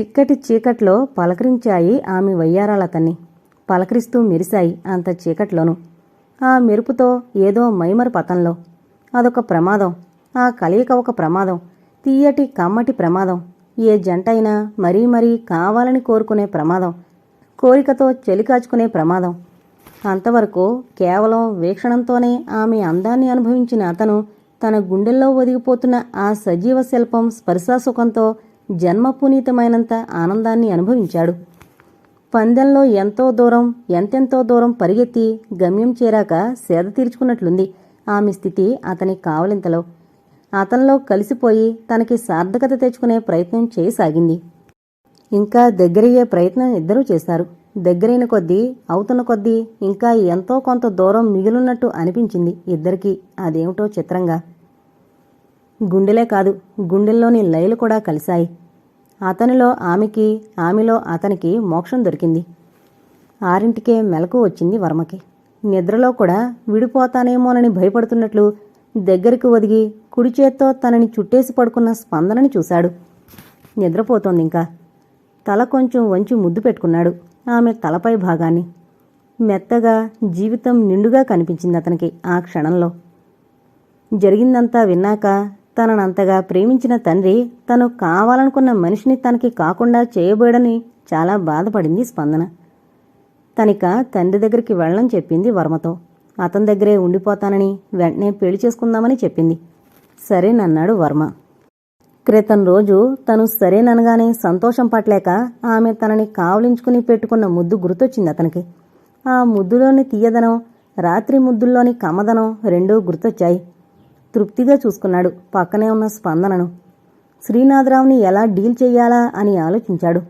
చిక్కటి చీకట్లో పలకరించాయి ఆమె వయ్యారాలతన్ని. పలకరిస్తూ మెరిశాయి అంత చీకట్లోనూ. ఆ మెరుపుతో ఏదో మైమరు పతంలో. అదొక ప్రమాదం. ఆ కలయిక ఒక ప్రమాదం. తీయటి కమ్మటి ప్రమాదం. ఏ జంటైనా మరీ మరీ కావాలని కోరుకునే ప్రమాదం. కోరికతో చెలికాచుకునే ప్రమాదం. అంతవరకు కేవలం వీక్షణంతోనే ఆమె అందాన్ని అనుభవించిన అతను తన గుండెల్లో ఒదిగిపోతున్న ఆ సజీవ శిల్పం స్పర్శాసుఖంతో జన్మపునీతమైనంత ఆనందాన్ని అనుభవించాడు. పందెంలో ఎంతో దూరం ఎంతెంతో దూరం పరిగెత్తి గమ్యం చేరాక సేద తీర్చుకున్నట్లుంది. ఆమె స్థితి అతని కావలింతలో. అతనిలో కలిసిపోయి తనకి సార్థకత తెచ్చుకునే ప్రయత్నం చేయసాగింది. ఇంకా దగ్గరయ్యే ప్రయత్నం ఇద్దరూ చేశారు. దగ్గరైన కొద్దీ అవుతున్న కొద్దీ ఇంకా ఎంతో కొంత దూరం మిగిలినట్టు అనిపించింది ఇద్దరికీ. అదేమిటో చిత్రంగా. గుండెలే కాదు గుండెల్లోని లయలు కూడా కలిశాయి. అతనిలో ఆమెకి ఆమెలో అతనికి మోక్షం దొరికింది. ఆరింటికే మెలకు వచ్చింది వర్మకి. నిద్రలో కూడా విడిపోతానేమోనని భయపడుతున్నట్లు దగ్గరికి ఒదిగి కుడి చేత్తో తనని చుట్టేసి పడుకున్న స్పందనని చూశాడు. నిద్రపోతోంది ఇంకా తల కొంచెం వంచి ముద్దు పెట్టుకున్నాడు ఆమె తలపై భాగాన్ని. మెత్తగా జీవితం నిండుగా కనిపించింది అతనికి ఆ క్షణంలో. జరిగిందంతా విన్నాక తననంతగా ప్రేమించిన తండ్రి తను కావాలనుకున్న మనిషిని తనకి కాకుండా చేయబోయడని చాలా బాధపడింది స్పందన. తనిక తండ్రి దగ్గరికి వెళ్ళని చెప్పింది వర్మతో. అతని దగ్గరే ఉండిపోతానని వెంటనే పెళ్ళి చేసుకుందామని చెప్పింది. సరేనన్నాడు వర్మ. క్రితం రోజు తను సరేననగానే సంతోషం పట్టలేక ఆమె తనని కావలించుకుని పెట్టుకున్న ముద్దు గుర్తొచ్చింది అతనికి. ఆ ముద్దులోని తీయదనం రాత్రి ముద్దుల్లోని కమ్మదనం రెండూ గుర్తొచ్చాయి. తృప్తిగా చూసుకున్నాడు. పక్కనే ఉన్న స్పందనను శ్రీనాథరావుని ఎలా డీల్ చేయాలా అని ఆలోచించాడు.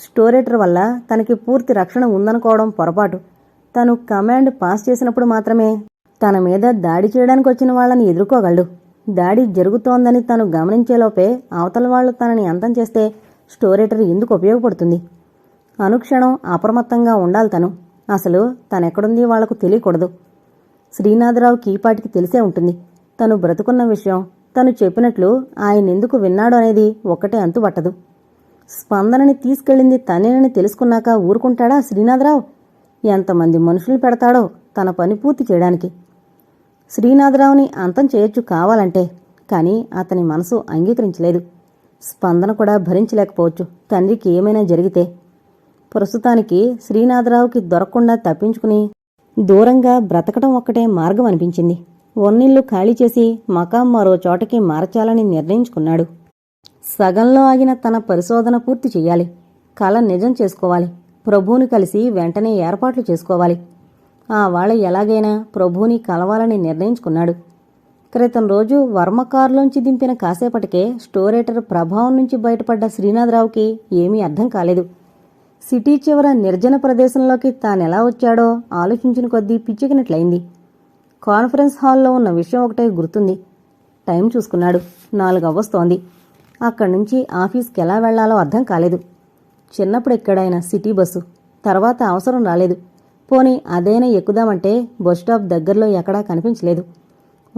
స్టోరేటర్ వల్ల తనకి పూర్తి రక్షణ ఉందనుకోవడం పొరపాటు. తను కమాండ్ పాస్ చేసినప్పుడు మాత్రమే తన మీద దాడి చేయడానికి వచ్చిన వాళ్ళని ఎదుర్కోగలడు. దాడి జరుగుతోందని తను గమనించేలోపే అవతల వాళ్ళు తనని అంతం చేస్తే స్టోరేటర్ ఎందుకు ఉపయోగపడుతుంది? అనుక్షణం అప్రమత్తంగా ఉండాలి తను. అసలు తనెక్కడుంది వాళ్ళకు తెలియకూడదు. శ్రీనాథరావు కీపాటికి తెలిసే ఉంటుంది. తను బ్రతుకున్న విషయం తను చెప్పినట్లు ఆయన ఎందుకు విన్నాడు అనేది ఒక్కటే అంతుపట్టదు స్పందనని తీసుకెళ్ళింది తనేనని తెలుసుకున్నాక ఊరుకుంటాడా శ్రీనాథరావు? ఎంతమంది మనుషులు పెడతాడో తన పని పూర్తి చేయడానికి. శ్రీనాథరావుని అంతం చేయొచ్చు కావాలంటే కానీ అతని మనసు అంగీకరించలేదు. స్పందన కూడా భరించలేకపోవచ్చు. తండ్రికి ఏమైనా జరిగితే ప్రస్తుతానికి శ్రీనాథరావుకి దొరకకుండా తప్పించుకుని దూరంగా బ్రతకటం ఒక్కటే మార్గం అనిపించింది వన్నిళ్ళు ఖాళీ చేసి మకాం మరో చోటకి మార్చాలని నిర్ణయించుకున్నాడు. సగంలో ఆగిన తన పరిశోధన పూర్తి చెయ్యాలి కళ నిజం చేసుకోవాలి. ప్రభువుని కలిసి వెంటనే ఏర్పాట్లు చేసుకోవాలి. ఆ వాళ్ళ ఎలాగైనా ప్రభువుని కలవాలని నిర్ణయించుకున్నాడు. క్రితం రోజు వర్మ కారులోంచి దింపిన కాసేపటికే స్టోరేటర్ ప్రభావం నుంచి బయటపడ్డ శ్రీనాథరావుకి ఏమీ అర్థం కాలేదు. సిటీ చివర నిర్జన ప్రదేశంలోకి తానెలా వచ్చాడో ఆలోచించిన కొద్దీ పిచ్చెకినట్లయింది కాన్ఫరెన్స్ హాల్లో ఉన్న విషయం ఒకటే గుర్తుంది. టైం చూసుకున్నాడు. నాలుగు అవ్వస్తోంది అక్కడి నుంచి ఆఫీస్కి ఎలా వెళ్ళాలో అర్థం కాలేదు. చిన్నప్పుడు ఎక్కడైనా సిటీ బస్సు తర్వాత అవసరం రాలేదు. పోనీ అదైనా ఎక్కుదామంటే బస్ స్టాప్ దగ్గరలో ఎక్కడా కనిపించలేదు.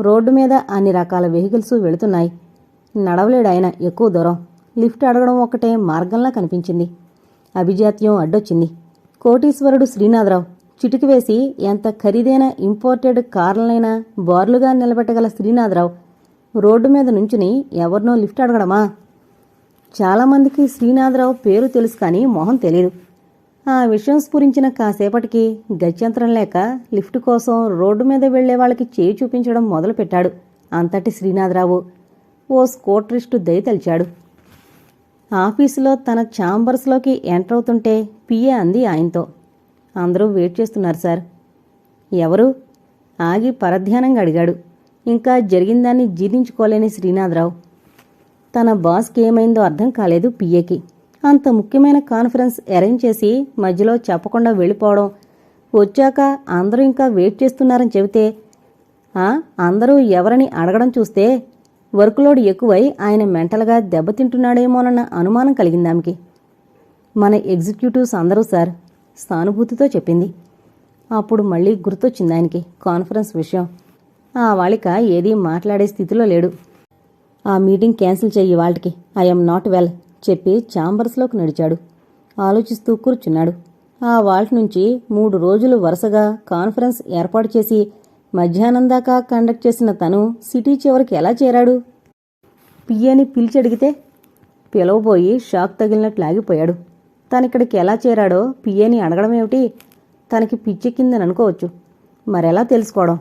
రోడ్డు మీద అన్ని రకాల వెహికల్స్ వెళుతున్నాయి. నడవలేడు ఆయన ఎక్కువ దూరం. లిఫ్ట్ అడగడం ఒకటే మార్గంలా కనిపించింది. అభిజాత్యం అడ్డొచ్చింది. కోటీశ్వరుడు శ్రీనాథరావు చిటికి వేసి ఎంత ఖరీదైన ఇంపోర్టెడ్ కార్లనైనా బార్లుగా నిలబెట్టగల శ్రీనాథరావు రోడ్డు మీద నుంచుని ఎవరినో లిఫ్ట్ అడగడమా? చాలామందికి శ్రీనాథరావు పేరు తెలుసు కానీ మొహం తెలియదు ఆ విషయం స్ఫురించిన కాసేపటికి గత్యంతరం లేక లిఫ్ట్ కోసం రోడ్డు మీద వెళ్ళే వాళ్ళకి చేయి చూపించడం మొదలుపెట్టాడు అంతటి శ్రీనాథరావు. ఓ స్కూటరిస్టు దయతలిచాడు ఆఫీసులో తన ఛాంబర్స్లోకి ఎంటర్ అవుతుంటే పిఏ అంది ఆయనతో. అందరూ వెయిట్ చేస్తున్నారు సార్. ఎవరు? ఆగి పరధ్యానంగా అడిగాడు. ఇంకా జరిగిందాన్ని జీర్ణించుకోలేని శ్రీనాథరావు. తన బాస్కి ఏమైందో అర్థం కాలేదు పిఏకి. అంత ముఖ్యమైన కాన్ఫరెన్స్ అరేంజ్ చేసి మధ్యలో చెప్పకుండా వెళ్ళిపోవడం. వచ్చాక అందరూ ఇంకా వెయిట్ చేస్తున్నారని చెబితే "ఆ, అందరూ ఎవరని అడగడం చూస్తే వర్క్ లోడ్ ఎక్కువై ఆయన మెంటల్గా దెబ్బతింటున్నాడేమోనన్న అనుమానం కలిగింది మన ఎగ్జిక్యూటివ్స్ అందరూ సార్ సానుభూతితో చెప్పింది. అప్పుడు మళ్ళీ గుర్తొచ్చింది ఆయనకి కాన్ఫరెన్స్ విషయం. ఆ వాళిక ఏదీ మాట్లాడే స్థితిలో లేడు. ఆ మీటింగ్ క్యాన్సిల్ చెయ్యి వాళ్ళకి. ఐఎమ్ నాట్ వెల్ చెప్పి ఛాంబర్స్లోకి నడిచాడు. ఆలోచిస్తూ కూర్చున్నాడు. ఆ వాల్ట్ నుంచి మూడు రోజులు వరుసగా కాన్ఫరెన్స్ ఏర్పాటు చేసి మధ్యాహ్నం దాకా కండక్ట్ చేసిన తను సిటీ చివరికి ఎలా చేరాడు? పియ్యని పిలిచి అడిగితే పిలవబోయి షాక్ తగిలినట్లు ఆగిపోయాడు. తనిక్కడికి ఎలా చేరాడో పిఏని అడగడం ఏమిటి? తనకి పిచ్చెక్కిందని అనుకోవచ్చు. మరెలా తెలుసుకోవడం?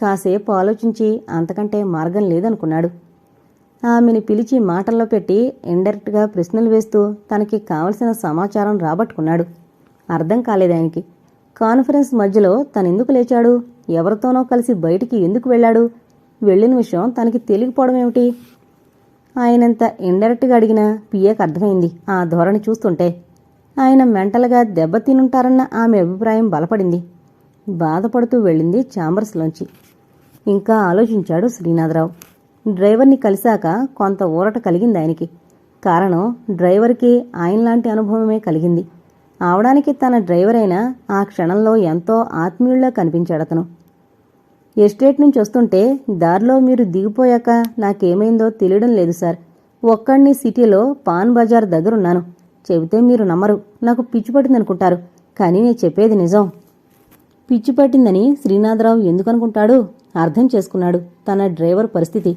కాసేపు ఆలోచించి అంతకంటే మార్గం లేదనుకున్నాడు. ఆమెని పిలిచి మాటల్లో పెట్టి ఇండైరెక్ట్గా ప్రశ్నలు వేస్తూ తనకి కావలసిన సమాచారం రాబట్టుకున్నాడు. అర్థం కాలేదు ఆయనకి. కాన్ఫరెన్స్ మధ్యలో తనెందుకు లేచాడు? ఎవరితోనో కలిసి బయటికి ఎందుకు వెళ్ళాడు? వెళ్ళిన విషయం తనకి తెలియకపోవడం ఏమిటి? ఆయనంత ఇండైరెక్ట్గా అడిగిన పిఏకి అర్థమైంది ఆ ధోరణి చూస్తుంటే. ఆయన మెంటల్గా దెబ్బతినుంటారన్న ఆమె అభిప్రాయం బలపడింది. బాధపడుతూ వెళ్ళింది చాంబర్స్లోంచి ఇంకా ఆలోచించాడు శ్రీనాథరావు. డ్రైవర్ని కలిశాక కొంత ఊరట కలిగింది ఆయనకి. కారణం డ్రైవర్కి ఆయనలాంటి అనుభవమే కలిగింది. అవడానికి తన డ్రైవర్ అయినా ఆ క్షణంలో ఎంతో ఆత్మీయుల్లా కనిపించాడు అతను. ఎస్టేట్ నుంచి వస్తుంటే దారిలో మీరు దిగిపోయాక నాకేమైందో తెలియడం లేదు సార్. ఒక్కడిని సిటీలో పాన్ బజార్ దగ్గరున్నాను. చెబితే మీరు నమ్మరు. నాకు పిచ్చి పట్టిందనుకుంటారు. కానీ నేను చెప్పేది నిజం. పిచ్చి పట్టిందని శ్రీనాథరావు ఎందుకనుకుంటాడు? అర్థం చేసుకున్నాడు తన డ్రైవర్ పరిస్థితి.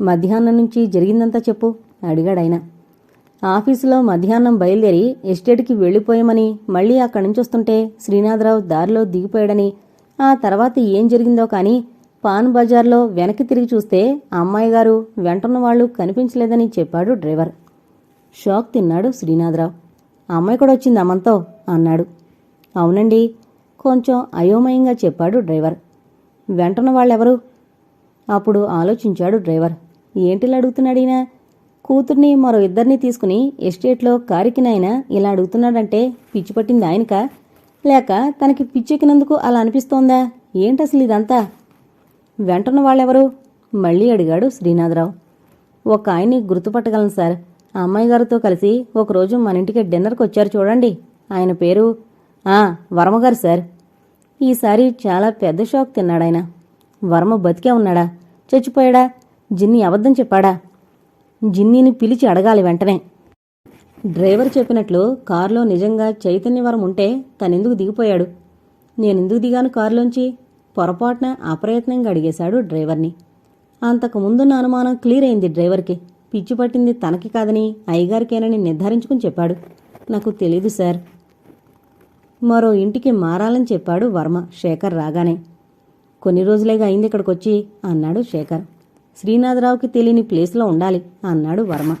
మధ్యాహ్నం నుంచి జరిగిందంతా చెప్పు అడిగాడాయన. ఆఫీసులో మధ్యాహ్నం బయలుదేరి ఎస్టేట్కి వెళ్ళిపోయామని మళ్ళీ అక్కడి నుంచి వస్తుంటే శ్రీనాథరావు దారిలో దిగిపోయాడని ఆ తర్వాత ఏం జరిగిందో కానీ పాన్ బజార్లో వెనక్కి తిరిగి చూస్తే అమ్మాయి గారు వెంటున్న వాళ్ళు కనిపించలేదని చెప్పాడు డ్రైవర్. షాక్ తిన్నాడు శ్రీనాథరావు. అమ్మాయి కూడా వచ్చింది అమ్మంతో అన్నాడు. అవునండి కొంచెం అయోమయంగా చెప్పాడు డ్రైవర్. వెంటన వాళ్ళెవరు? అప్పుడు ఆలోచించాడు డ్రైవర్. ఏంటిలా అడుగుతున్నాడు ఈయన? కూతుర్ని మరో ఇద్దరిని తీసుకుని ఎస్టేట్లో కారికినైనా ఇలా అడుగుతున్నాడంటే పిచ్చి పట్టింది ఆయనక? లేక తనకి పిచ్చెక్కినందుకు అలా అనిపిస్తోందా? ఏంటసలు ఇదంతా? వెంటన వాళ్ళెవరు? మళ్ళీ అడిగాడు శ్రీనాథరావు. ఒక ఆయన్ని గుర్తుపట్టగలను సార్. ఆ అమ్మాయి గారితో కలిసి ఒకరోజు మన ఇంటికి డిన్నర్కి వచ్చారు చూడండి. ఆయన పేరు ఆ వర్మగారు సార్. ఈసారి చాలా పెద్ద షాక్ తిన్నాడాయన వర్మ బతికే ఉన్నాడా? చచ్చిపోయాడా? జిన్ని అబద్ధం చెప్పాడా? జిన్నీని పిలిచి అడగాలి వెంటనే. డ్రైవర్ చెప్పినట్లు కారులో నిజంగా చైతన్యవరం ఉంటే తనెందుకు దిగిపోయాడు? నేనెందుకు దిగాను కారులోంచి? పొరపాటున అప్రయత్నంగా అడిగేశాడు డ్రైవర్ని. అంతకు ముందున్న అనుమానం క్లియర్ అయింది డ్రైవర్కి. పిచ్చి పట్టింది తనకి కాదని అయ్యగారికేనని నిర్ధారించుకుని చెప్పాడు. నాకు తెలియదు సార్. మరో ఇంటికి మారాలని చెప్పాడు వర్మ శేఖర్ రాగానే. కొన్ని రోజులేగా అయింది ఇక్కడికొచ్చి అన్నాడు శేఖర్. శ్రీనాథరావుకి తెలియని ప్లేస్లో ఉండాలి అన్నాడు వర్మ.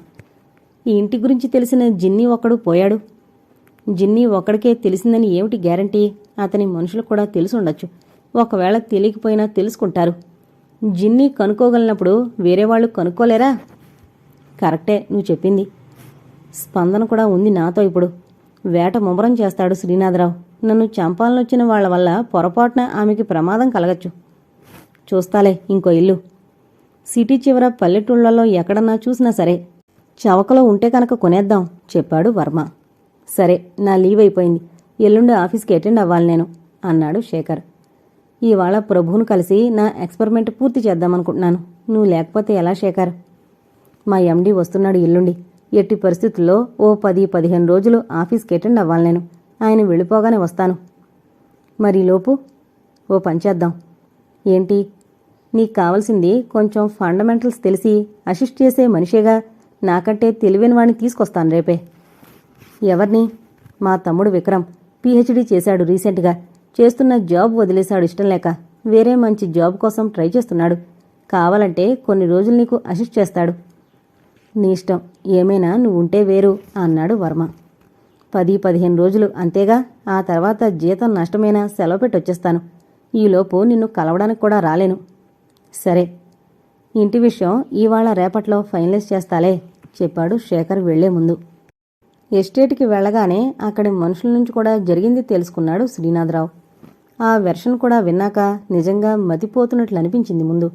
ఈ ఇంటి గురించి తెలిసిన జిన్ని ఒక్కడు పోయాడు. జిన్ని ఒక్కడికే తెలిసిందని ఏమిటి గ్యారంటీ? అతని మనుషులు కూడా తెలిసి ఉండొచ్చు. ఒకవేళ తెలియకపోయినా తెలుసుకుంటారు. జిన్ని కనుక్కోగలిగినప్పుడు వేరే వాళ్ళు కనుక్కోలేరా? కరెక్టే నువ్వు చెప్పింది. స్పందన కూడా ఉంది నాతో ఇప్పుడు. వేట ముమ్మరం చేస్తాడు శ్రీనాథరావు. నన్ను చంపాలనొచ్చిన వాళ్ళ వల్ల పొరపాటున ఆమెకి ప్రమాదం కలగచ్చు. చూస్తాలే ఇంకో ఇల్లు. సిటీ చివర పల్లెటూళ్ళలో ఎక్కడన్నా చూసినా సరే చవకలో ఉంటే కనుక కొనేద్దాం చెప్పాడు వర్మ. సరే నా లీవ్ అయిపోయింది. ఎల్లుండి ఆఫీస్కి అటెండ్ అవ్వాలి నేను అన్నాడు శేఖర్. ఇవాళ ప్రభువును కలిసి నా ఎక్స్పెరిమెంట్ పూర్తి చేద్దామనుకుంటున్నాను. నువ్వు లేకపోతే ఎలా శేఖర్? మా ఎండీ వస్తున్నాడు ఎల్లుండి. ఎట్టి పరిస్థితుల్లో ఓ పది పదిహేను రోజులు ఆఫీస్కి అటెండ్ అవ్వాలి నేను. ఆయన వెళ్ళిపోగానే వస్తాను. మరి లోపు ఓ పనిచేద్దాం ఏంటి? నీకు కావలసింది కొంచెం ఫండమెంటల్స్ తెలిసి అసిస్ట్ చేసే మనిషేగా నాకంటే తెలివైన వాడిని తీసుకొస్తాను రేపే. ఎవరిని? మా తమ్ముడు విక్రమ్. పీహెచ్డీ చేశాడు రీసెంట్గా. చేస్తున్న జాబ్ వదిలేశాడు ఇష్టం లేక వేరే మంచి జాబ్ కోసం ట్రై చేస్తున్నాడు. కావాలంటే కొన్ని రోజులు నీకు అసిస్ట్ చేస్తాడు. నీ ఇష్టం. ఏమైనా నువ్వు ఉంటే వేరు అన్నాడు వర్మ. పది పదిహేను రోజులు అంతేగా ఆ తర్వాత జీతం నష్టమైనా సెలవు పెట్టి వచ్చేస్తాను ఈలోపు నిన్ను కలవడానికి కూడా రాలేను. సరే ఇంటి విషయం ఇవాళ రేపట్లో ఫైనలైజ్ చేస్తాలే చెప్పాడు శేఖర్ వెళ్ళే ముందు. ఎస్టేట్కి వెళ్ళగానే అక్కడి మనుషుల నుంచి కూడా జరిగింది తెలుసుకున్నాడు శ్రీనాథరావు. ఆ వెర్షన్ కూడా విన్నాక నిజంగా మతిపోతున్నట్లు అనిపించింది ముందు.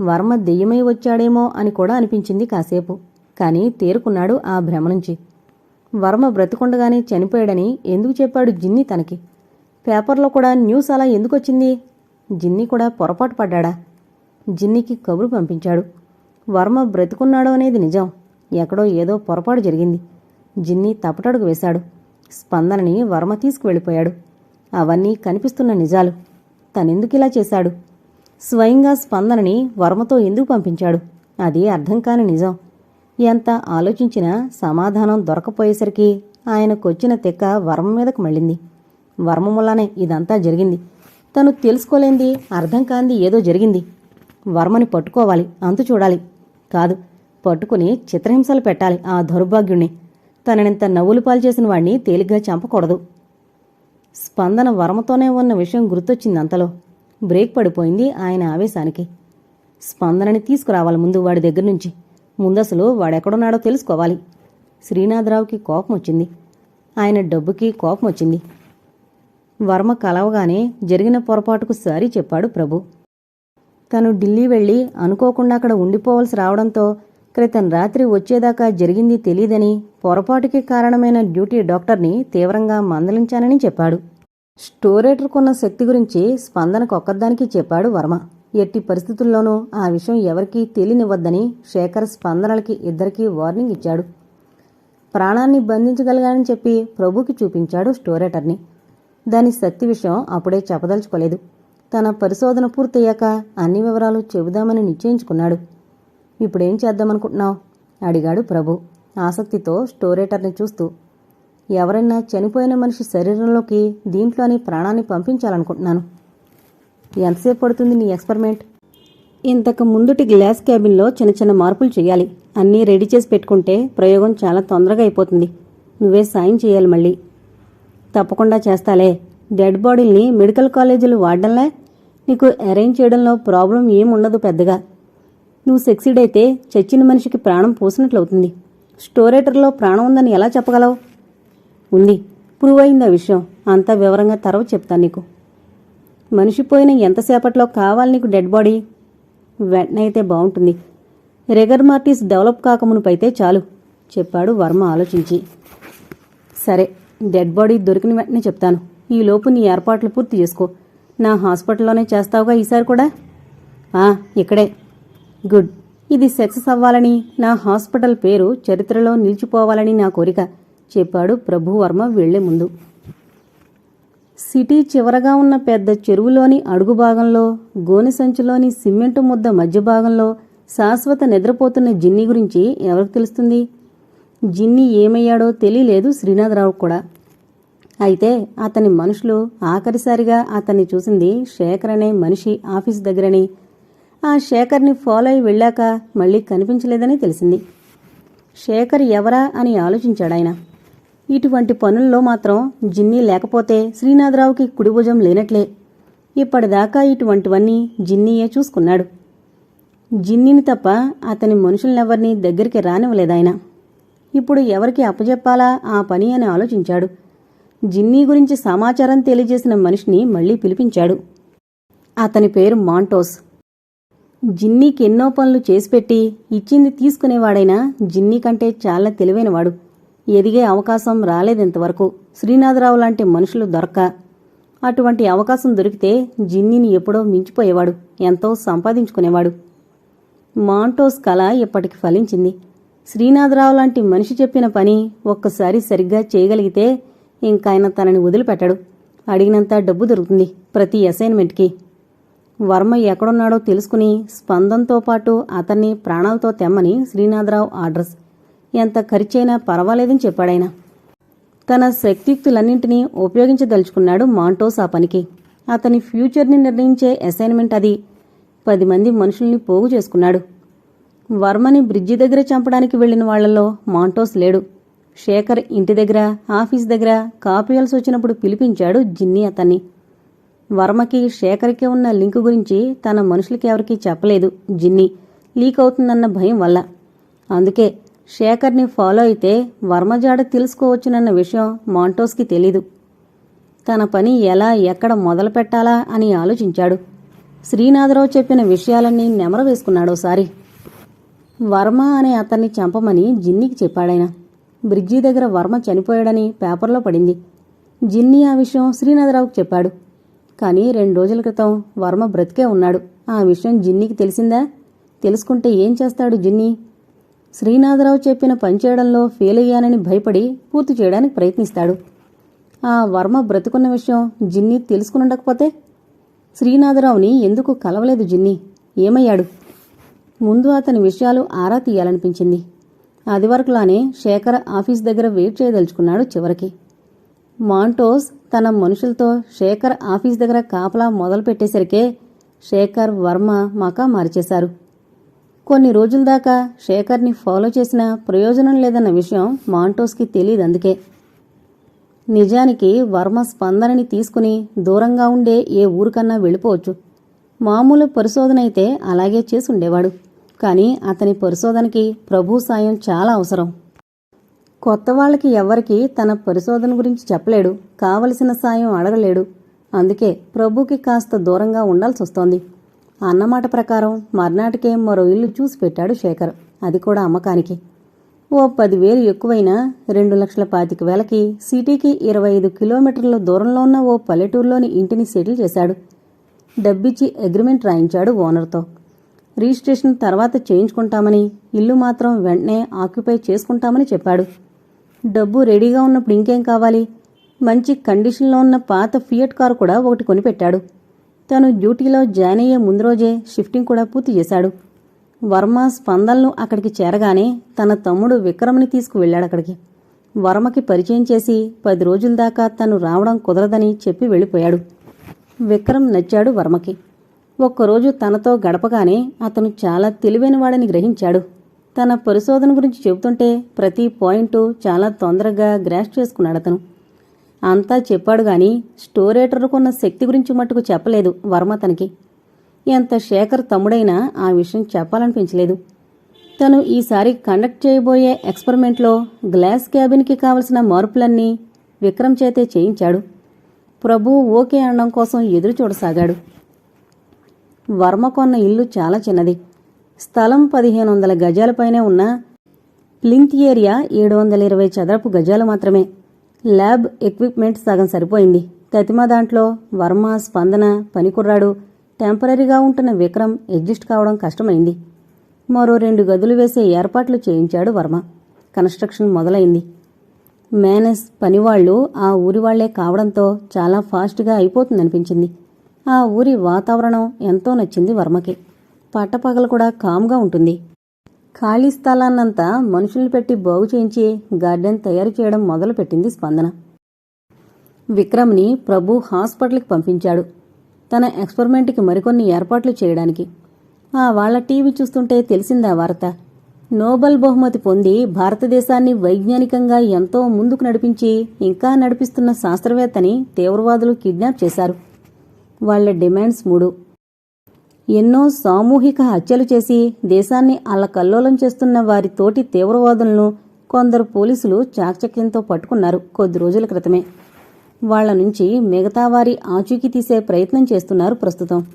వర్మ దెయ్యమై వచ్చాడేమో అని కూడా అనిపించింది కాసేపు. కానీ తేరుకున్నాడు ఆ భ్రమ నుంచి. వర్మ బ్రతికుండగానే చనిపోయాడని ఎందుకు చెప్పాడు జిన్ని తనకి? పేపర్లో కూడా న్యూస్ అలా ఎందుకొచ్చింది? జిన్ని కూడా పొరపాటు పడ్డాడా? జిన్నికి కబురు పంపించాడు. వర్మ బ్రతికున్నాడు అనేది నిజం. ఎక్కడో ఏదో పొరపాటు జరిగింది. జిన్ని తపటడుగు వేశాడు. స్పందనని వర్మ తీసుకువెళ్ళిపోయాడు. అవన్నీ కనిపిస్తున్న నిజాలు. తనెందుకిలా చేశాడు? స్వయంగా స్పందనని వర్మతో ఎందుకు పంపించాడు? అది అర్థం కాని నిజం. ఎంత ఆలోచించినా సమాధానం దొరకపోయేసరికి ఆయనకొచ్చిన తెక్క వర్మ మీదకు మళ్ళింది. వర్మ వల్లనే ఇదంతా జరిగింది. తను తెలుసుకోలేంది అర్థం కాంది ఏదో జరిగింది. వర్మని పట్టుకోవాలి అంతు చూడాలి. కాదు పట్టుకుని చిత్రహింసలు పెట్టాలి ఆ దౌర్భాగ్యుణ్ణి. తననింత నవ్వులు పాలు చేసిన వాణ్ణి తేలిగ్గా చంపకూడదు. స్పందన వర్మతోనే ఉన్న విషయం గుర్తొచ్చింది అంతలో. బ్రేక్ పడిపోయింది ఆయన ఆవేశానికి. స్పందనని తీసుకురావాలి ముందు వాడి దగ్గర నుంచి. ముందసలు వాడెక్కడున్నాడో తెలుసుకోవాలి. శ్రీనాథరావుకి కోపం వచ్చింది. ఆయన డబ్బుకి కోపం వచ్చింది. వర్మ కలవగానే జరిగిన పొరపాటుకు సారీ చెప్పాడు ప్రభు. తను ఢిల్లీ వెళ్ళి అనుకోకుండా అక్కడ ఉండిపోవలసి రావడంతో క్రితం రాత్రి వచ్చేదాకా జరిగింది తెలియదని పొరపాటుకి కారణమైన డ్యూటీ డాక్టర్ని తీవ్రంగా మందలించానని చెప్పాడు. స్టోరేటర్కున్న శక్తి గురించి స్పందనకు ఒక్కదానికి చెప్పాడు వర్మ. ఎట్టి పరిస్థితుల్లోనూ ఆ విషయం ఎవరికీ తెలియనివ్వద్దని శేఖర్ స్పందనలకి ఇద్దరికీ వార్నింగ్ ఇచ్చాడు. ప్రాణాన్ని బంధించగలిగానని చెప్పి ప్రభుకి చూపించాడు స్టోరేటర్ని. దాని శక్తి విషయం అప్పుడే చెప్పదలుచుకోలేదు. తన పరిశోధన పూర్తయ్యాక అన్ని వివరాలు చెబుదామని నిశ్చయించుకున్నాడు. ఇప్పుడేం చేద్దామనుకుంటున్నావు? అడిగాడు ప్రభు ఆసక్తితో స్టోరేటర్ని చూస్తూ. ఎవరైనా చనిపోయిన మనిషి శరీరంలోకి దీంట్లోని ప్రాణాన్ని పంపించాలనుకుంటున్నాను. ఎంతసేపు పడుతుంది నీ ఎక్స్పెరిమెంట్? ఇంతకు ముందుటి గ్లాస్ క్యాబిన్లో చిన్న చిన్న మార్పులు చేయాలి. అన్నీ రెడీ చేసి పెట్టుకుంటే ప్రయోగం చాలా తొందరగా అయిపోతుంది. నువ్వే సాయం చేయాలి మళ్ళీ. తప్పకుండా చేస్తాలే. డెడ్ బాడీల్ని మెడికల్ కాలేజీలు వాడడంలే? నీకు అరేంజ్ చేయడంలో ప్రాబ్లం ఏం ఉండదు పెద్దగా. నువ్వు సెక్సిడ్ అయితే చచ్చిన మనిషికి ప్రాణం పోసినట్లవుతుంది. స్టోరేటర్లో ప్రాణం ఉందని ఎలా చెప్పగలవు? ఉంది. ప్రూవ్ అయింది ఆ విషయం? అంతా వివరంగా తర్వాత చెప్తాను నీకు. మనిషి పోయిన ఎంతసేపట్లో కావాలి నీకు డెడ్ బాడీ? వెంటనే అయితే బాగుంటుంది. రెగర్ మార్టీస్ డెవలప్ కాకమునుపైతే చాలు చెప్పాడు వర్మ ఆలోచించి. సరే డెడ్ బాడీ దొరికిన వెంటనే చెప్తాను. ఈ లోపు నీ ఏర్పాట్లు పూర్తి చేసుకో. నా హాస్పిటల్లోనే చేస్తావుగా ఈసారి కూడా? ఆ ఇక్కడే. గుడ్. ఇది సక్సెస్ అవ్వాలని నా హాస్పిటల్ పేరు చరిత్రలో నిలిచిపోవాలని నా కోరిక. చెప్పాడు ప్రభువర్మ వెళ్ళే ముందు. సిటీ చివరగా ఉన్న పెద్ద చెరువులోని అడుగు భాగంలో గోనె సంచిలోని సిమెంటు ముద్ద మధ్య భాగంలో శాశ్వత నిద్రపోతున్న జిన్ని గురించి ఎవరికి తెలుస్తుంది? జిన్ని ఏమయ్యాడో తెలియలేదు శ్రీనాథరావు కూడా. అయితే అతని మనుషులు ఆఖరిసారిగా అతన్ని చూసింది శేఖర్ అనే మనిషి ఆఫీస్ దగ్గరని. ఆ శేఖర్ని ఫాలో అయి వెళ్ళాక మళ్ళీ కనిపించలేదని తెలిసింది. శేఖర్ ఎవరా అని ఆలోచించాడాయన ఇటువంటి పనుల్లో మాత్రం జిన్నీ లేకపోతే శ్రీనాథరావుకి కుడిభుజం లేనట్లే. ఇప్పటిదాకా ఇటువంటివన్నీ జిన్నీయే చూసుకున్నాడు. జిన్నీని తప్ప అతని మనుషులనెవ్వరినీ దగ్గరికి రానివ్వలేదాయన. ఇప్పుడు ఎవరికి అప్పజెప్పాలా ఆ పని అని ఆలోచించాడు. జిన్నీ గురించి సమాచారం తెలియజేసిన మనిషిని మళ్ళీ పిలిపించాడు. అతని పేరు మాంటోస్. జిన్నీకి ఎన్నో పనులు చేసిపెట్టి ఇచ్చింది తీసుకునేవాడైనా జిన్నీ కంటే చాలా తెలివైనవాడు. ఎదిగే అవకాశం రాలేదింతవరకు శ్రీనాథరావు లాంటి మనుషులు దొరక్క. అటువంటి అవకాశం దొరికితే జిన్నీని ఎప్పుడో మించిపోయేవాడు ఎంతో సంపాదించుకునేవాడు. మాంటోస్ కళ ఇప్పటికి ఫలించింది. శ్రీనాథరావు లాంటి మనిషి చెప్పిన పని ఒక్కసారి సరిగ్గా చేయగలిగితే ఇంకాయన తనని వదిలిపెట్టాడు. అడిగినంత డబ్బు దొరుకుతుంది ప్రతి అసైన్మెంట్కి. వర్మ ఎక్కడున్నాడో తెలుసుకుని స్పందంతో పాటు అతన్ని ప్రాణాలతో తెమ్మని శ్రీనాథరావు ఆర్డర్స్. ఎంత ఖర్చైనా పర్వాలేదని చెప్పాడాయన. తన శక్తియుక్తులన్నింటినీ ఉపయోగించదలుచుకున్నాడు మాంటోస్ ఆ పనికి. అతని ఫ్యూచర్ని నిర్ణయించే అసైన్మెంట్ అది. పది మంది మనుషుల్ని పోగు చేసుకున్నాడు. వర్మని బ్రిడ్జి దగ్గర చంపడానికి వెళ్ళిన వాళ్ళలో మాంటోస్ లేడు. శేఖర్ ఇంటి దగ్గర ఆఫీస్ దగ్గర కాపీయాల్సి వచ్చినప్పుడు పిలిపించాడు జిన్ని అతన్ని. వర్మకి శేఖర్కి ఉన్న లింకు గురించి తన మనుషులకి ఎవరికీ చెప్పలేదు జిన్ని. లీక్ అవుతుందన్న భయం వల్ల. అందుకే శేఖర్ని ఫాలో అయితే వర్మజాడ తెలుసుకోవచ్చునన్న విషయం మాంటోస్కి తెలీదు. తన పని ఎలా ఎక్కడ మొదలు పెట్టాలా అని ఆలోచించాడు. శ్రీనాథరావు చెప్పిన విషయాలన్నీ నెమర వేసుకున్నాడోసారి వర్మ అనే అతన్ని చంపమని జిన్నీకి చెప్పాడాయన. బ్రిడ్జి దగ్గర వర్మ చనిపోయాడని పేపర్లో పడింది. జిన్నీ ఆ విషయం శ్రీనాథరావుకు చెప్పాడు. కానీ రెండు రోజుల క్రితం వర్మ బ్రతికే ఉన్నాడు. ఆ విషయం జిన్నీకి తెలిసిందా? తెలుసుకుంటే ఏం చేస్తాడు జిన్నీ? శ్రీనాథరావు చెప్పిన పనిచేయడంలో ఫెయిల్ అయ్యానని భయపడి పూర్తి చేయడానికి ప్రయత్నిస్తాడు. ఆ వర్మ బ్రతుకున్న విషయం జిన్ని తెలుసుకునుండకపోతే శ్రీనాథరావుని ఎందుకు కలవలేదు జిన్ని? ఏమయ్యాడు? ముందు అతని విషయాలు ఆరా తీయాలనిపించింది. అది వరకులానే శేఖర్ ఆఫీస్ దగ్గర వెయిట్ చేయదలుచుకున్నాడు చివరికి. మాంటోస్ తన మనుషులతో శేఖర్ ఆఫీస్ దగ్గర కాపలా మొదలుపెట్టేసరికే శేఖర్ వర్మ మాకా మార్చేశారు. కొన్ని రోజుల దాకా శేఖర్ని ఫాలో చేసిన ప్రయోజనం లేదన్న విషయం మాంటోస్కి తెలియదు అందుకే. నిజానికి వర్మ స్పందనని తీసుకుని దూరంగా ఉండే ఏ ఊరికన్నా వెళ్ళిపోవచ్చు. మామూలు పరిశోధన అయితే అలాగే చేసి ఉండేవాడు కానీ అతని పరిశోధనకి ప్రభు సాయం చాలా అవసరం. కొత్త వాళ్ళకి ఎవరికీ తన పరిశోధన గురించి చెప్పలేడు. కావలసిన సాయం అడగలేడు. అందుకే ప్రభుకి కాస్త దూరంగా ఉండాల్సి వస్తోంది అన్నమాట ప్రకారం మర్నాటికే మరో ఇల్లు చూసి పెట్టాడు శేఖర్. అది కూడా అమ్మకానికి. ఓ పదివేలు ఎక్కువైనా రెండు లక్షల పాతిక వేలకి సిటీకి ఇరవై ఐదు కిలోమీటర్ల దూరంలో ఉన్న ఓ పల్లెటూరులోని ఇంటిని సెటిల్ చేశాడు. డబ్బిచ్చి అగ్రిమెంట్ రాయించాడు ఓనర్తో. రిజిస్ట్రేషన్ తర్వాత చేయించుకుంటామని ఇల్లు మాత్రం వెంటనే ఆక్యుపై చేసుకుంటామని చెప్పాడు. డబ్బు రెడీగా ఉన్నప్పుడు ఇంకేం కావాలి? మంచి కండిషన్లో ఉన్న పాత ఫియట్ కారు కూడా ఒకటి కొనిపెట్టాడు. తను డ్యూటీలో జాయిన్ అయ్యే ముందు రోజే షిఫ్టింగ్ కూడా పూర్తి చేశాడు. వర్మ స్పందనను అక్కడికి చేరగానే తన తమ్ముడు విక్రమ్ని తీసుకువెళ్ళాడు అక్కడికి. వర్మకి పరిచయం చేసి పది రోజుల దాకా తను రావడం కుదరదని చెప్పి వెళ్ళిపోయాడు. విక్రమ్ నచ్చాడు వర్మకి. ఒక్కరోజు తనతో గడపగానే అతను చాలా తెలివైనవాడని గ్రహించాడు. తన పరిశోధన గురించి చెబుతుంటే ప్రతి పాయింటు చాలా తొందరగా గ్రాస్ చేసుకున్నాడు అతను. అంతా చెప్పాడు గాని స్టోరేటర్కున్న శక్తి గురించి మట్టుకు చెప్పలేదు వర్మ తనకి. ఎంత శేఖర్ తమ్ముడైనా ఆ విషయం చెప్పాలనిపించలేదు. తను ఈసారి కండక్ట్ చేయబోయే ఎక్స్పెరిమెంట్లో గ్లాస్ క్యాబిన్కి కావలసిన మార్పులన్నీ విక్రమ్ చేతే చేయించాడు. ప్రభు ఓకే అనడం కోసం ఎదురు చూడసాగాడు. వర్మ కొన్న ఇల్లు చాలా చిన్నది. స్థలం పదిహేను వందల గజాలపైనే ఉన్న ప్లింత్ ఏరియా ఏడు వందల ఇరవై చదరపు గజాలు మాత్రమే. ల్యాబ్ ఎక్విప్మెంట్ సగం సరిపోయింది. తతిమా దాంట్లో వర్మ స్పందన పనికుర్రాడు. టెంపరీగా ఉంటున్న విక్రమ్ అడ్జస్ట్ కావడం కష్టమైంది. మరో రెండు గదులు వేసే ఏర్పాట్లు చేయించాడు వర్మ. కన్స్ట్రక్షన్ మొదలైంది. మేనస్ పనివాళ్ళు ఆ ఊరి వాళ్ళే కావడంతో చాలా ఫాస్ట్గా అయిపోతుందనిపించింది. ఆ ఊరి వాతావరణం ఎంతో నచ్చింది వర్మకి. పట్టపగలు కూడా కామ్గా ఉంటుంది. ఖాళీ స్థలాన్నంతా మనుషుల్ని పెట్టి బాగు చేయించి గార్డెన్ తయారు చేయడం మొదలుపెట్టింది స్పందన. విక్రమ్ని ప్రభు హాస్పిటల్కి పంపించాడు. తన ఎక్స్పెరిమెంట్కి మరికొన్ని ఏర్పాట్లు చేయడానికి. ఆ వాళ్ళ టీవీ చూస్తుంటే తెలిసిందా వార్త. నోబెల్ బహుమతి పొంది భారతదేశాన్ని వైజ్ఞానికంగా ఎంతో ముందుకు నడిపించి ఇంకా నడిపిస్తున్న శాస్త్రవేత్తని తీవ్రవాదులు కిడ్నాప్ చేశారు. వాళ్ళ డిమాండ్స్ మూడు. ఎన్నో సామూహిక హత్యలు చేసి దేశాన్ని అల్లకల్లోలం చేస్తున్న వారి తోటి తీవ్రవాదులను కొందరు పోలీసులు చాకచక్యంతో పట్టుకున్నారు కొద్ది రోజుల క్రితమే. వాళ్ళ నుంచి మిగతా వారి ఆచూకీ తీసే ప్రయత్నం చేస్తున్నారు ప్రస్తుతం.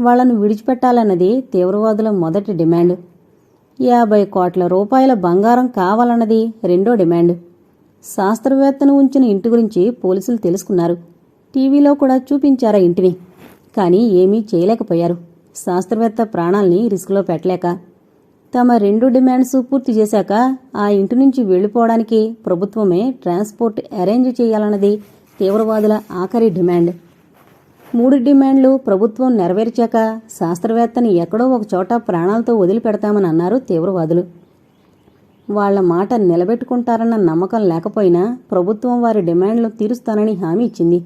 వాళ్ళను విడిచిపెట్టాలన్నది తీవ్రవాదుల మొదటి డిమాండ్. యాభై కోట్ల రూపాయల బంగారం కావాలన్నది రెండో డిమాండ్. శాస్త్రవేత్తను ఉంచిన ఇంటి గురించి పోలీసులు తెలుసుకున్నారు. టీవీలో కూడా చూపించారా ఇంటిని? కానీ ఏమీ చేయలేకపోయారు. శాస్త్రవేత్త ప్రాణాల్ని రిస్క్లో పెట్టలేక తమ రెండు డిమాండ్స్ పూర్తి చేశాక ఆ ఇంటి నుంచి వెళ్ళిపోవడానికి ప్రభుత్వమే ట్రాన్స్పోర్ట్ అరేంజ్ చేయాలన్నది తీవ్రవాదుల ఆఖరి డిమాండ్. మూడు డిమాండ్లు ప్రభుత్వం నెరవేర్చాక శాస్త్రవేత్తని ఎక్కడో ఒక చోట ప్రాణాలతో వదిలిపెడతామని అన్నారు తీవ్రవాదులు. వాళ్ళ మాట నిలబెట్టుకుంటారన్న నమ్మకం లేకపోయినా ప్రభుత్వం వారి డిమాండ్లు తీరుస్తానని హామీ ఇచ్చింది.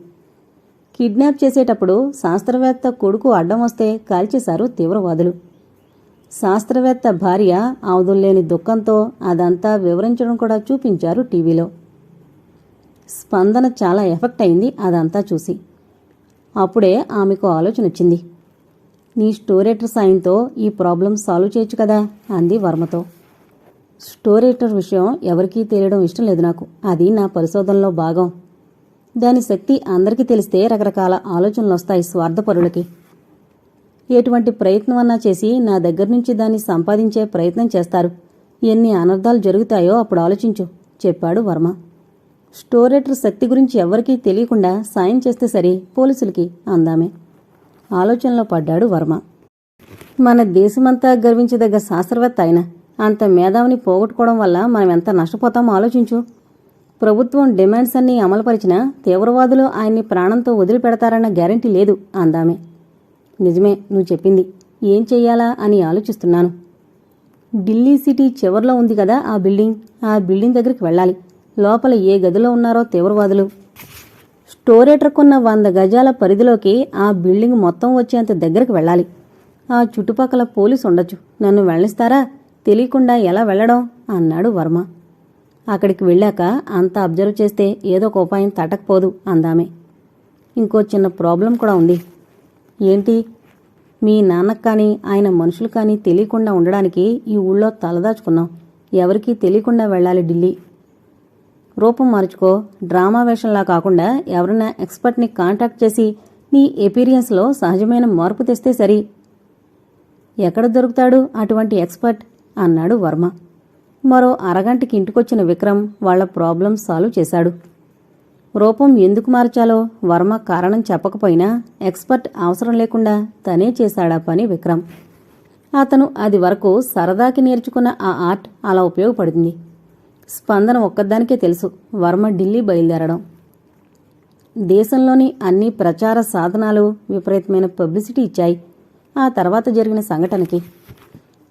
కిడ్నాప్ చేసేటప్పుడు శాస్త్రవేత్త కొడుకు అడ్డం వస్తే కాల్చేశారు తీవ్రవాదులు. శాస్త్రవేత్త భార్య ఆవుదుల్లేని దుఃఖంతో అదంతా వివరించడం కూడా చూపించారు టీవీలో. స్పందన చాలా ఎఫెక్ట్ అయింది అదంతా చూసి. అప్పుడే ఆమెకు ఆలోచన వచ్చింది. నీ స్టోరేటర్ సాయంతో ఈ ప్రాబ్లం సాల్వ్ చేయొచ్చు కదా అంది వర్మతో. స్టోరేటర్ విషయం ఎవరికీ తెలియడం ఇష్టం లేదు నాకు. అది నా పరిశోధనలో భాగం. దాని శక్తి అందరికీ తెలిస్తే రకరకాల ఆలోచనలు వస్తాయి స్వార్థపరులకి. ఎటువంటి ప్రయత్నం అన్నా చేసి నా దగ్గర నుంచి దాన్ని సంపాదించే ప్రయత్నం చేస్తారు. ఎన్ని అనర్థాలు జరుగుతాయో అప్పుడు ఆలోచించు చెప్పాడు వర్మ. స్టోరేటర్ శక్తి గురించి ఎవరికీ తెలియకుండా సాయం చేస్తే సరి పోలీసులకి అందామే. ఆలోచనలో పడ్డాడు వర్మ. మన దేశమంతా గర్వించదగ్గ శాస్త్రవేత్త ఆయన. అంత మేధావిని పోగొట్టుకోవడం వల్ల మనం ఎంత నష్టపోతామో ఆలోచించు. ప్రభుత్వం డిమాండ్స్ అన్నీ అమలుపరిచినా తీవ్రవాదులు ఆయన్ని ప్రాణంతో వదిలిపెడతారన్న గ్యారంటీ లేదు అందామే. నిజమే నువ్వు చెప్పింది. ఏం చెయ్యాలా అని ఆలోచిస్తున్నాను. ఢిల్లీ సిటీ చివర్లో ఉంది కదా ఆ బిల్డింగ్. ఆ బిల్డింగ్ దగ్గరికి వెళ్ళాలి. లోపల ఏ గదిలో ఉన్నారో తీవ్రవాదులు. స్టోరేటర్కున్న వంద గజాల పరిధిలోకి ఆ బిల్డింగ్ మొత్తం వచ్చేంత దగ్గరికి వెళ్ళాలి. ఆ చుట్టుపక్కల పోలీసు ఉండొచ్చు నన్ను వెళ్ళిస్తారా తెలియకుండా ఎలా వెళ్ళడం? అన్నాడు వర్మ. అక్కడికి వెళ్ళాక అంతా అబ్జర్వ్ చేస్తే ఏదో ఒక ఉపాయం తటకపోదు అందామే. ఇంకో చిన్న ప్రాబ్లం కూడా ఉంది. ఏంటి? మీ నాన్నకు కానీ ఆయన మనుషులు కానీ తెలియకుండా ఉండడానికి ఈ ఊళ్ళో తలదాచుకున్నాం. ఎవరికీ తెలియకుండా వెళ్ళాలి ఢిల్లీ. రూపం మార్చుకో. డ్రామా వేషంలా కాకుండా ఎవరైనా ఎక్స్పర్ట్ని కాంటాక్ట్ చేసి నీ ఎపీరియన్స్లో సహజమైన మార్పు తెస్తే సరి. ఎక్కడ దొరుకుతాడు అటువంటి ఎక్స్పర్ట్? అన్నాడు వర్మ. మరో అరగంటకి ఇంటికొచ్చిన విక్రమ్ వాళ్ళ ప్రాబ్లం సాల్వ్ చేశాడు. రూపం ఎందుకు మార్చాలో వర్మ కారణం చెప్పకపోయినా ఎక్స్పర్ట్ అవసరం లేకుండా తనే చేశాడా పని విక్రమ్. అతను అది వరకు సరదాకి నేర్చుకున్న ఆ ఆర్ట్ అలా ఉపయోగపడింది. స్పందన ఒక్కదానికే తెలుసు వర్మ ఢిల్లీ బయలుదేరడం. దేశంలోని అన్ని ప్రచార సాధనాలు విపరీతమైన పబ్లిసిటీ ఇచ్చాయి. ఆ తర్వాత జరిగిన సంఘటనకి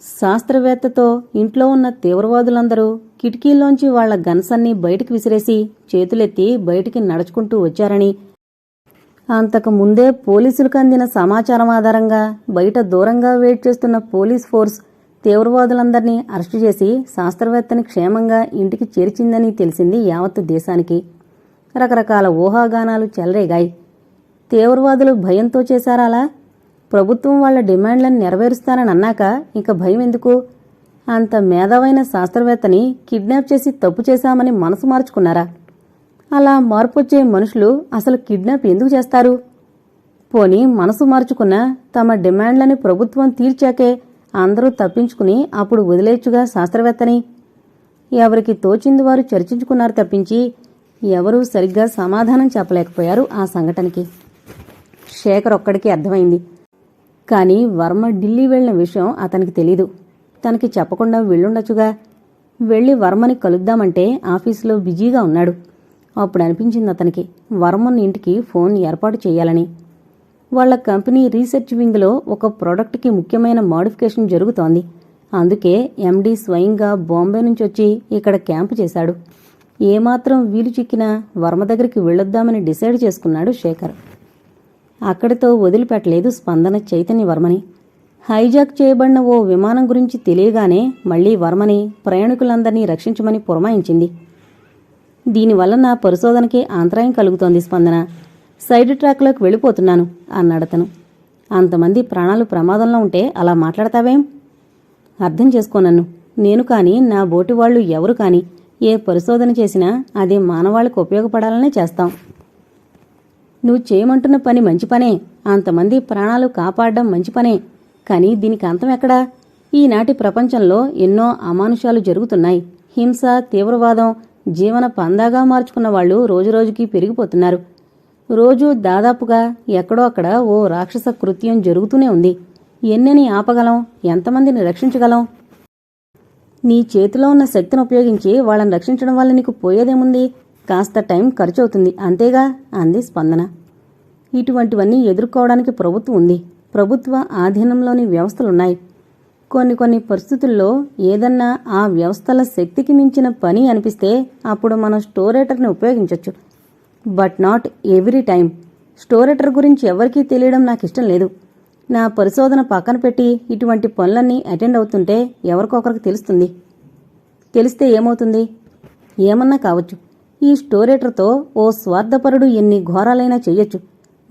శాస్త్రవేత్తతో ఇంట్లో ఉన్న తీవ్రవాదులందరూ కిటికీల్లోంచి వాళ్ళ గన్సన్ని బయటికి విసిరేసి చేతులెత్తి బయటికి నడుచుకుంటూ వచ్చారని. అంతకు ముందే పోలీసులకు అందిన సమాచారం ఆధారంగా బయట దూరంగా వెయిట్ చేస్తున్న పోలీస్ ఫోర్స్ తీవ్రవాదులందరినీ అరెస్టు చేసి శాస్త్రవేత్తని క్షేమంగా ఇంటికి చేర్చిందని తెలిసింది యావత్తు దేశానికి. రకరకాల ఊహాగానాలు చెలరేగాయి. తీవ్రవాదులు భయంతో చేశారాలా? ప్రభుత్వం వాళ్ళ డిమాండ్లను నెరవేరుస్తానని అన్నాక ఇక భయం ఎందుకు? అంత మేధావైన శాస్త్రవేత్తని కిడ్నాప్ చేసి తప్పు చేశామని మనసు మార్చుకున్నారా? అలా మార్పొచ్చే మనుషులు అసలు కిడ్నాప్ ఎందుకు చేస్తారు? పోని మనసు మార్చుకున్న తమ డిమాండ్లని ప్రభుత్వం తీర్చాకే అందరూ తప్పించుకుని అప్పుడు వదిలేచ్చుగా శాస్త్రవేత్తని. ఎవరికి తోచింది వారు చర్చించుకున్నారు తప్పించి ఎవరూ సరిగ్గా సమాధానం చెప్పలేకపోయారు ఆ సంఘటనకి. శేఖర్ ఒక్కడికి అర్థమైంది. కానీ వర్మ ఢిల్లీ వెళ్ళిన విషయం అతనికి తెలీదు. తనకి చెప్పకుండా వెళ్ళుండొచ్చుగా. వెళ్ళి వర్మని కలుద్దామంటే ఆఫీసులో బిజీగా ఉన్నాడు. అప్పుడు అనిపించింది అతనికి వర్మన్ ఇంటికి ఫోన్ ఏర్పాటు చేయాలని. వాళ్ళ కంపెనీ రీసెర్చ్ వింగ్లో ఒక ప్రోడక్ట్కి ముఖ్యమైన మాడిఫికేషన్ జరుగుతోంది. అందుకే ఎండీ స్వయంగా బాంబే నుంచి వచ్చి ఇక్కడ క్యాంపు చేశాడు. ఏమాత్రం వీలు చిక్కినా వర్మ దగ్గరికి వెళ్ళొద్దామని డిసైడ్ చేసుకున్నాడు శేఖర్. అక్కడితో వదిలిపెట్టలేదు స్పందన చైతన్య వర్మని. హైజాక్ చేయబడిన ఓ విమానం గురించి తెలియగానే మళ్ళీ వర్మని ప్రయాణికులందరినీ రక్షించమని పురమాయించింది. దీనివల్ల నా పరిశోధనకే ఆంతరాయం కలుగుతోంది స్పందన. సైడ్ ట్రాక్లోకి వెళ్ళిపోతున్నాను అన్నాడతను అంతమంది ప్రాణాలు ప్రమాదంలో ఉంటే అలా మాట్లాడతావేం? అర్థం చేసుకో నన్ను. నేను కాని నా బోటి వాళ్ళు ఎవరు కాని ఏ పరిశోధన చేసినా అది మానవాళికి ఉపయోగపడాలనే చేస్తాం. నువ్వు చేయమంటున్న పని మంచి పనే. అంతమంది ప్రాణాలు కాపాడడం మంచి పనే. కానీ దీనికి అంతం ఎక్కడా? ఈనాటి ప్రపంచంలో ఎన్నో అమానుషాలు జరుగుతున్నాయి. హింస తీవ్రవాదం జీవన పందాగా మార్చుకున్న వాళ్ళు రోజురోజుకి పెరిగిపోతున్నారు. రోజూ దాదాపుగా ఎక్కడో అక్కడ ఓ రాక్షస కృత్యం జరుగుతూనే ఉంది. ఎన్నని ఆపగలం? ఎంతమందిని రక్షించగలం? నీ చేతిలో ఉన్న శక్తిని ఉపయోగించి వాళ్ళని రక్షించడం వల్ల నీకు పోయేదేముంది? కాస్త టైం ఖర్చు అవుతుంది అంతేగా? అంది స్పందన. ఇటువంటివన్నీ ఎదుర్కోవడానికి ప్రభుత్వం ఉంది. ప్రభుత్వ ఆధీనంలోని వ్యవస్థలున్నాయి. కొన్ని కొన్ని పరిస్థితుల్లో ఏదన్నా ఆ వ్యవస్థల శక్తికి మించిన పని అనిపిస్తే అప్పుడు మనం స్టోరేటర్ని ఉపయోగించవచ్చు బట్ నాట్ ఎవ్రీ టైం స్టోరేటర్ గురించి ఎవరికీ తెలియడం నాకు ఇష్టం లేదు. నా పరిశోధన పక్కన పెట్టి ఇటువంటి పనులన్నీ అటెండ్ అవుతుంటే ఎవరికొకరికి తెలుస్తుంది. తెలిస్తే ఏమవుతుంది? ఏమన్నా కావచ్చు. ఈ స్టోరేటర్తో ఓ స్వార్థపరుడు ఎన్ని ఘోరాలైనా చెయ్యొచ్చు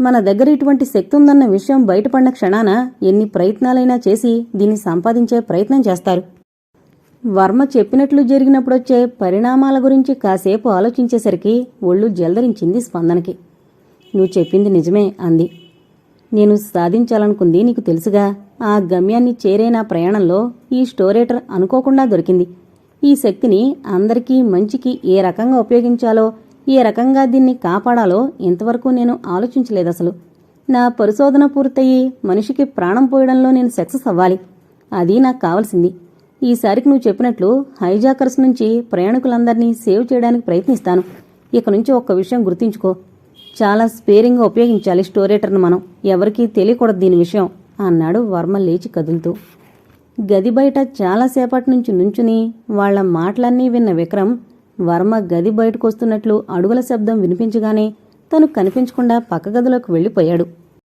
మన దగ్గర ఇటువంటి శక్తి ఉందన్న విషయం బయటపడిన క్షణాన ఎన్ని ప్రయత్నాలైనా చేసి దీన్ని సంపాదించే ప్రయత్నం చేస్తారు. వర్మ చెప్పినట్లు జరిగినప్పుడొచ్చే పరిణామాల గురించి కాసేపు ఆలోచించేసరికి ఒళ్ళు జల్దరించింది స్పందనకి. నువ్వు చెప్పింది నిజమే అంది. నేను సాధించాలనుకుంది నీకు తెలుసుగా. ఆ గమ్యాన్ని చేరే నా ప్రయాణంలో ఈ స్టోరేటర్ అనుకోకుండా దొరికింది. ఈ శక్తిని అందరికీ మంచికి ఏ రకంగా ఉపయోగించాలో ఏ రకంగా దీన్ని కాపాడాలో ఇంతవరకు నేను ఆలోచించలేదు అసలు. నా పరిశోధన పూర్తయి మనిషికి ప్రాణం పోయడంలో నేను సక్సెస్ అవ్వాలి. అది నాకు కావాల్సింది. ఈసారికి నువ్వు చెప్పినట్లు హైజాకర్స్ నుంచి ప్రయాణికులందరినీ సేవ్ చేయడానికి ప్రయత్నిస్తాను. ఇక నుంచి ఒక్క విషయం గుర్తుంచుకో. చాలా స్పేరింగ్గా ఉపయోగించాలి స్టోరేటర్ను మనం. ఎవరికీ తెలియకూడదు దీని విషయం అన్నాడు వర్మ లేచి కదులుతూ. గది బయట చాలాసేపటి నుంచి నుంచుని వాళ్ళ మాటలన్నీ విన్న విక్రమ్ వర్మ గది బయటకొస్తున్నట్లు అడుగుల శబ్దం వినిపించగానే తను కనిపించకుండా పక్క గదిలోకి వెళ్ళిపోయాడు.